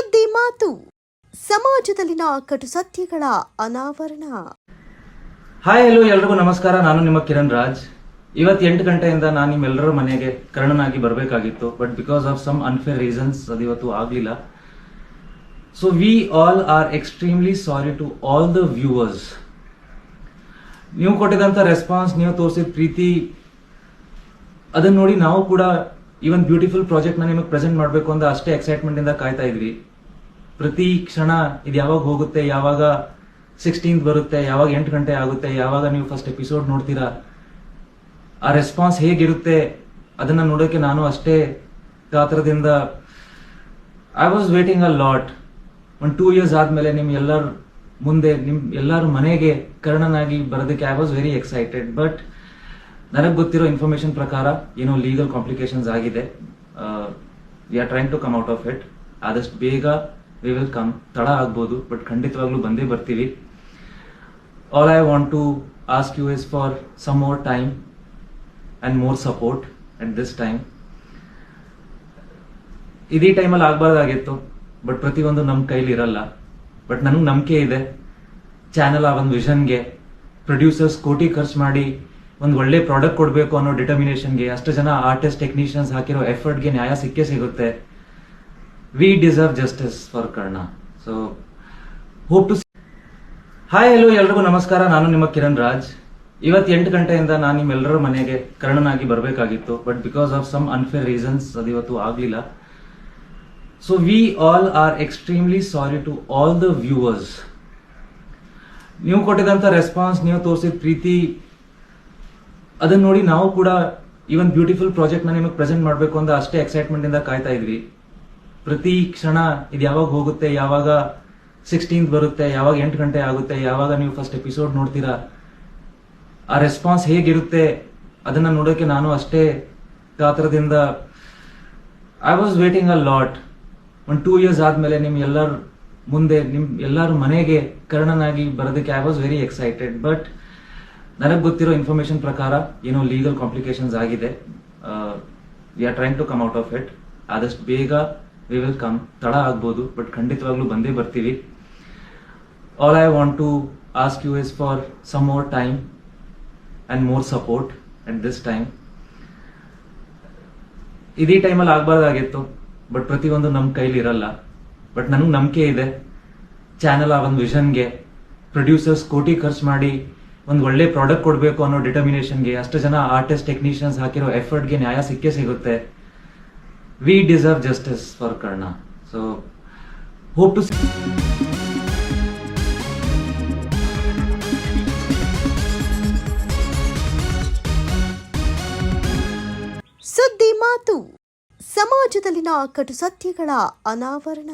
ಸುದ್ದಿ ಮಾತು. ಸಮಾಜದಲ್ಲಿನ ಕಟು ಸತ್ಯಗಳ ಅನಾವರಣ. ಹಾಯ್ ಹಲೋ ಎಲ್ರಿಗೂ ನಮಸ್ಕಾರ. ನಾನು ನಿಮ್ಮ ಕಿರಣ್ ರಾಜ್. ಇವತ್ತು ಎಂಟು ಗಂಟೆಯಿಂದ ನಾನು ನಿಮ್ಮೆಲ್ಲರ ಮನೆಗೆ ಕರ್ಣನಾಗಿ ಬರಬೇಕಾಗಿತ್ತು but because of some unfair reasons ಅದು ಇವತ್ತು ಆಗಲಿಲ್ಲ. So we all are extremely sorry to all the viewers ನೀವು ಕೊಟ್ಟಿದಂಥ ರೆಸ್ಪಾನ್ಸ್ ನೀವು ತೋರಿಸಿದ ಪ್ರೀತಿ, ಅದನ್ನ ನೋಡಿ ನಾವು ಕೂಡ ಈ ಒಂದು ಬ್ಯೂಟಿಫುಲ್ ಪ್ರಾಜೆಕ್ಟ್ನ ನಿಮಗೆ ಪ್ರೆಸೆಂಟ್ ಮಾಡಬೇಕು ಅಂತ ಅಷ್ಟೇ ಎಕ್ಸೈಟ್ಮೆಂಟ್ ಇಂದ ಕಾಯ್ತಾ ಇದ್ವಿ. ಪ್ರತಿ ಕ್ಷಣ ಇದು ಯಾವಾಗ ಹೋಗುತ್ತೆ, ಯಾವಾಗ ಸಿಕ್ಸ್ಟೀನ್ತ್ ಬರುತ್ತೆ, ಯಾವಾಗ ಎಂಟು ಗಂಟೆ ಆಗುತ್ತೆ, ಯಾವಾಗ ನೀವು ಫಸ್ಟ್ ಎಪಿಸೋಡ್ ನೋಡ್ತೀರಾ, ಆ ರೆಸ್ಪಾನ್ಸ್ ಹೇಗಿರುತ್ತೆ ಅದನ್ನ ನೋಡೋಕೆ ನಾನು ಅಷ್ಟೇ ಗಾತ್ರದಿಂದ I was waiting a lot ಒಂದು ಟೂ ಇಯರ್ಸ್ ಆದ್ಮೇಲೆ ನಿಮ್ ಎಲ್ಲರ ಮುಂದೆ, ನಿಮ್ ಎಲ್ಲರ ಮನೆಗೆ ಕರ್ಣನಾಗಿ ಬರೋದಕ್ಕೆ I was very excited but ನನಗೆ ಗೊತ್ತಿರೋ ಇನ್ಫಾರ್ಮೇಶನ್ ಪ್ರಕಾರ ಏನೋ ಲೀಗಲ್ ಕಾಂಪ್ಲಿಕೇಶನ್ಸ್ ಆಗಿದೆ. We are trying to come out of it ಆದಷ್ಟು ಬೇಗ ವಿ ವಿಲ್ ಕಮ್ ತಡ ಆಗ್ಬೋದು ಬಟ್ ಖಂಡಿತವಾಗ್ಲೂ ಬಂದೇ ಬರ್ತೀವಿ. All I want to ask you is for some more time and more support at this time ಇದೇ ಟೈಮಲ್ಲಿ ಆಗಬಾರ್ದಾಗಿತ್ತು ಬಟ್ ಪ್ರತಿಯೊಂದು ನಮ್ಮ ಕೈಲಿ ಇರಲ್ಲ. ಬಟ್ ನನಗೆ ನಂಬಿಕೆ ಇದೆ. ಚಾನಲ್ ಆ ಒಂದು ವಿಷನ್ಗೆ ಪ್ರೊಡ್ಯೂಸರ್ಸ್ ಕೋಟಿ ಖರ್ಚು ಮಾಡಿ ಒಂದು ಒಳ್ಳೆ ಪ್ರಾಡಕ್ಟ್ ಕೊಡಬೇಕು ಅನ್ನೋ ಡಿಟರ್ಮಿನೇಷನ್ಗೆ ಅಷ್ಟು ಜನ ಆರ್ಟಿಸ್ಟ್ ಟೆಕ್ನಿಷಿಯನ್ಸ್ ಹಾಕಿರೋ ಎಫರ್ಟ್ಗೆ ನ್ಯಾಯ ಸಿಕ್ಕೇ ಸಿಗುತ್ತೆ. We deserve justice for Karna so hope to hi hello ಎಲ್ರಿಗೂ ನಮಸ್ಕಾರ. ನಾನು ನಿಮ್ಮ ಕಿರಣ್ ರಾಜ್. ಇವತ್ತು ಎಂಟು ಗಂಟೆಯಿಂದ ನಾನು ನಿಮ್ಮೆಲ್ಲರ ಮನೆಗೆ ಕರ್ಣನಾಗಿ ಬರಬೇಕಾಗಿತ್ತು but because of some unfair reasons ಅದು ಇವತ್ತು ಆಗಲಿಲ್ಲ. So we all are extremely sorry to all the viewers ನೀವು ಕೊಟ್ಟಿದಂಥ ರೆಸ್ಪಾನ್ಸ್ ನೀವು ತೋರಿಸಿದ ಪ್ರೀತಿ, ಅದನ್ನು ನೋಡಿ ನಾವು ಕೂಡ ಈ ಒಂದು ಬ್ಯೂಟಿಫುಲ್ ಪ್ರಾಜೆಕ್ಟ್ನ ನಿಮಗೆ ಪ್ರೆಸೆಂಟ್ ಮಾಡಬೇಕು ಅಂತ ಅಷ್ಟೇ ಎಕ್ಸೈಟ್ಮೆಂಟಿಂದ ಕಾಯ್ತಾ ಇದ್ವಿ. ಪ್ರತಿ ಕ್ಷಣ ಇದು ಯಾವಾಗ ಹೋಗುತ್ತೆ, ಯಾವಾಗ ಸಿಕ್ಸ್ಟೀನ್ತ್ ಬರುತ್ತೆ, ಯಾವಾಗ ಎಂಟು ಗಂಟೆ ಆಗುತ್ತೆ, ಯಾವಾಗ ನೀವು ಫಸ್ಟ್ ಎಪಿಸೋಡ್ ನೋಡ್ತೀರಾ, ಆ ರೆಸ್ಪಾನ್ಸ್ ಹೇಗಿರುತ್ತೆ ಅದನ್ನ ನೋಡೋಕೆ ನಾನು ಅಷ್ಟೇ ಗಾತ್ರದಿಂದ I was waiting a lot ಒಂದು ಟೂ ಇಯರ್ಸ್ ಆದ್ಮೇಲೆ ನಿಮ್ ಎಲ್ಲರ ಮುಂದೆ, ನಿಮ್ ಎಲ್ಲರ ಮನೆಗೆ ಕರ್ಣನಾಗಿ ಬರೋದಕ್ಕೆ I was very excited but ನನಗೆ ಗೊತ್ತಿರೋ ಇನ್ಫಾರ್ಮೇಶನ್ ಪ್ರಕಾರ ಏನೋ ಲೀಗಲ್ ಕಾಂಪ್ಲಿಕೇಶನ್ಸ್ ಆಗಿದೆ. We are trying to come out of it ಆದಷ್ಟು ಬೇಗ ವಿ ವಿಲ್ ಕಮ್ ತಡ ಆಗ್ಬೋದು ಬಟ್ ಖಂಡಿತವಾಗ್ಲೂ ಬಂದೇ ಬರ್ತೀವಿ. All I want to ask you is for some more time and more support at this time ಇದೇ ಟೈಮಲ್ಲಿ ಆಗಬಾರ್ದಾಗಿತ್ತು ಬಟ್ ಪ್ರತಿಯೊಂದು ನಮ್ಮ ಕೈಲಿ ಇರಲ್ಲ. ಬಟ್ ನನಗೆ ನಂಬಿಕೆ ಇದೆ. ಚಾನೆಲ್ ಆ ಒಂದು ವಿಷನ್ಗೆ ಪ್ರೊಡ್ಯೂಸರ್ಸ್ ಕೋಟಿ ಖರ್ಚು ಮಾಡಿ ಒಂದು ಒಳ್ಳೆ ಪ್ರಾಡಕ್ಟ್ ಕೊಡಬೇಕು ಅನ್ನೋ ಡಿಟರ್ಮಿನೇಷನ್ಗೆ ಅಷ್ಟು ಜನ ಆರ್ಟಿಸ್ಟ್ ಟೆಕ್ನಿಷಿಯನ್ಸ್ ಹಾಕಿರೋ ಎಫರ್ಟ್ಗೆ ನ್ಯಾಯ ಸಿಕ್ಕೇ ಸಿಗುತ್ತೆ. We deserve justice for Karna so hope to ಸುದ್ದಿ ಮಾತು. ಸಮಾಜದಲ್ಲಿನ ಕಟು ಸತ್ಯಗಳ ಅನಾವರಣ.